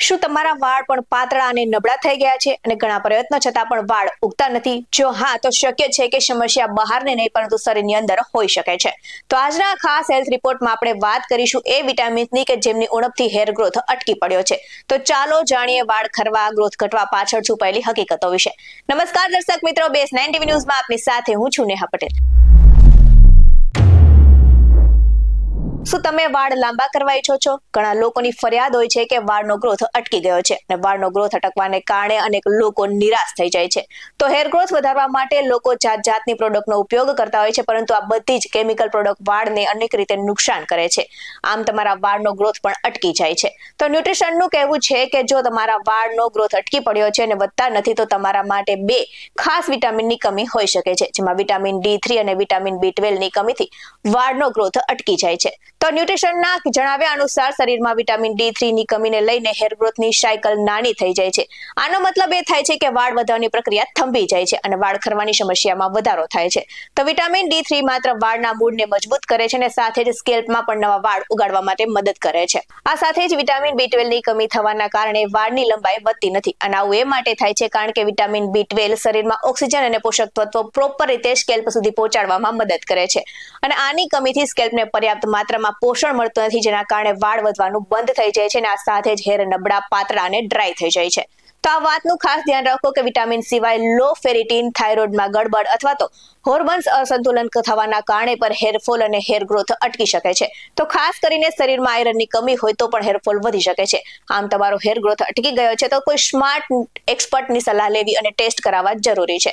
શું તમારા વાળ પણ પાતળા અને નબળા થઈ ગયા છે? અને ઘણા પ્રયત્નો છતાં પણ વાળ ઉગતા નથી. જો હા, તો શક્ય છે કે સમસ્યા બહારની નહીં, પરંતુ શરીરની અંદર હોઈ શકે છે. તો આજના ખાસ હેલ્થ રિપોર્ટમાં આપણે વાત કરીશું એ વિટામિન્સની કે જેમની ઉણપથી હેર ગ્રોથ અટકી પડ્યો છે. તો ચાલો જાણીએ વાળ ખરવા, ગ્રોથ ઘટવા પાછળ છુપાયેલી હકીકતો વિશે. નમસ્કાર દર્શક મિત્રો બેસ નાઇન ન્યૂઝમાં આપની સાથે હું છું નેહા પટેલ. શું તમે વાળ લાંબા કરવા ઈચ્છો છો? ઘણા લોકોની ફરિયાદ હોય છે કે વાળનો ગ્રોથ અટકી ગયો છે અને વાળનો ગ્રોથ અટકવાને કારણે અનેક લોકો નિરાશ થઈ જાય છે. તો હેર ગ્રોથ વધારવા માટે લોકો જાત જાતની પ્રોડક્ટનો ઉપયોગ કરતા હોય છે, પરંતુ આ બધી જ કેમિકલ પ્રોડક્ટ વાળને અનેક રીતે નુકસાન કરે છે. આમ તમારા વાળનો ગ્રોથ પણ અટકી જાય છે. તો ન્યુટ્રિશનનું કહેવું છે કે જો તમારા વાળનો ગ્રોથ અટકી પડ્યો છે અને વધતા નથી, તો તમારા માટે બે ખાસ વિટામિનની કમી હોઈ શકે છે, જેમાં વિટામિન ડી થ્રી અને વિટામિન બી ટ્વેલ્વની કમીથી વાળનો ગ્રોથ અટકી જાય છે. તો ન્યુટ્રિશનના જણાવ્યા અનુસાર શરીરમાં વિટામિન ડી થ્રી ની કમીને લઈને હેર ગ્રોથની સાયકલ નાની થઈ જાય છે. આનો મતલબ એ થાય છે કે વાળ વધવાની પ્રક્રિયા થંભી જાય છે અને વાળ ખરવાની સમસ્યામાં વધારો થાય છે. તો વિટામિન ડી થ્રી માત્ર વાળના મૂળને મજબૂત કરે છે અને સાથે જ સ્કેલ્પમાં પણ નવા વાળ ઉગાડવા માટે મદદ કરે છે. આ સાથે જ વિટામિન બી ટ્વેલ્વની કમી થવાના કારણે વાળની લંબાઈ વધતી નથી અને આવું એ માટે થાય છે કારણ કે વિટામિન બી ટ્વેલ્વ શરીરમાં ઓક્સિજન અને પોષક તત્વો પ્રોપર રીતે સ્કેલ્પ સુધી પહોંચાડવામાં મદદ કરે છે. અને આની કમીથી સ્કેલ્પને પર્યાપ્ત માત્રામાં પોષણ મળતું નથી, જેના કારણે વાળ વધવાનું બંધ થઈ જાય છે અને આ સાથે જ હેર નબળા પાતળા અને ડ્રાય થઈ જાય છે. તો આ વાતનું ખાસ ધ્યાન રાખો કે વિટામિન સિવાય લો ફેરિટીન થાઇરોઇડમાં ગડબડ અથવા તો હોર્મોન્સ અસંતુલન થવાના કારણે પણ હેરફોલ અને હેર ગ્રોથ અટકી શકે છે. તો ખાસ કરીને શરીરમાં આયરનની કમી હોય તો પણ હેરફોલ વધી શકે છે. આમ તમારો હેર ગ્રોથ અટકી ગયો છે તો કોઈ સ્માર્ટ એક્સપર્ટની સલાહ લેવી અને ટેસ્ટ કરાવવા જરૂરી છે.